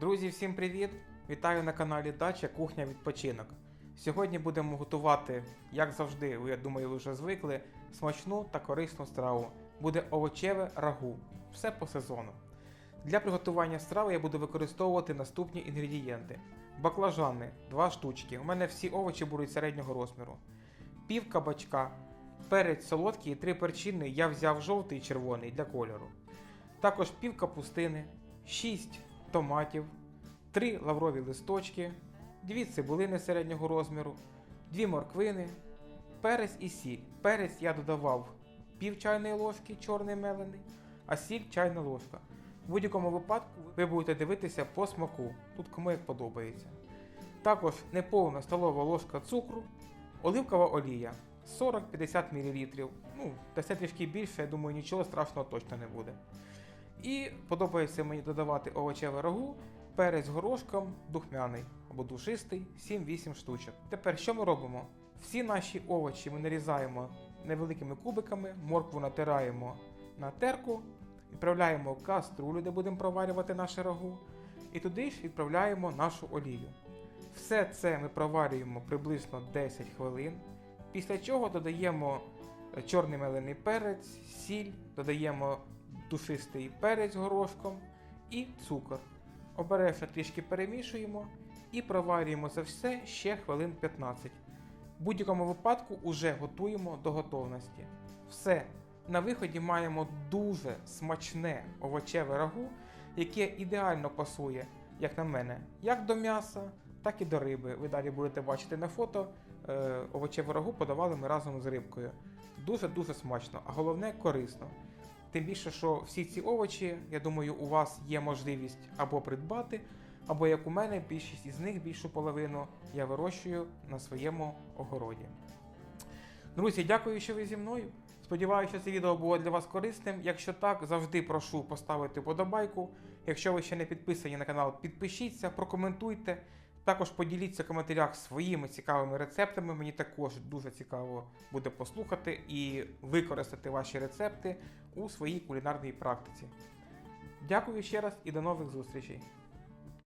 Друзі, всім привіт! Вітаю на каналі Дача Кухня Відпочинок. Сьогодні будемо готувати, як завжди, я думаю, ви вже звикли, смачну та корисну страву. Буде овочеве рагу. Все по сезону. Для приготування страви я буду використовувати наступні інгредієнти: баклажани 2 штучки. У мене всі овочі будуть середнього розміру. Пів кабачка, перець солодкий і три перчини я взяв жовтий і червоний для кольору. Також пів капустини, 6 томатів, 3 лаврові листочки, 2 цибулини середнього розміру, 2 морквини, перець і сіль. Перець я додавав пів чайної ложки чорний мелений, а сіль чайна ложка. В будь-якому випадку ви будете дивитися по смаку, тут кому як подобається. Також неповна столова ложка цукру, оливкова олія 40-50 мл. Ну, та це трішки більше, я думаю, нічого страшного точно не буде. І подобається мені додавати овочеве рагу, перець горошком, духмяний або душистий, 7-8 штучок. Тепер що ми робимо? Всі наші овочі ми нарізаємо невеликими кубиками, моркву натираємо на терку, відправляємо в каструлю, де будемо проварювати наше рагу, і туди ж відправляємо нашу олію. Все це ми проварюємо приблизно 10 хвилин, після чого додаємо е, чорний мелений перець, сіль, додаємо душистий перець горошком і цукор. Обережно трішки перемішуємо і проварюємо це все ще хвилин 15. В будь-якому випадку уже готуємо до готовності. Все. На виході маємо дуже смачне овочеве рагу, яке ідеально пасує, як на мене, як до м'яса, так і до риби. Ви далі будете бачити на фото. Е, овочеве рагу подавали ми разом з рибкою. Дуже-дуже смачно, а головне корисно. Тим більше, що всі ці овочі, я думаю, у вас є можливість або придбати, або як у мене, більшість із них, більшу половину, я вирощую на своєму огороді. Друзі, дякую, що ви зі мною. Сподіваюся, що це відео було для вас корисним. Якщо так, завжди прошу поставити подобайку. Якщо ви ще не підписані на канал, підпишіться, прокоментуйте. Також поділіться в коментарях своїми цікавими рецептами. Мені також дуже цікаво буде послухати і використати ваші рецепти у своїй кулінарній практиці. Дякую ще раз і до нових зустрічей!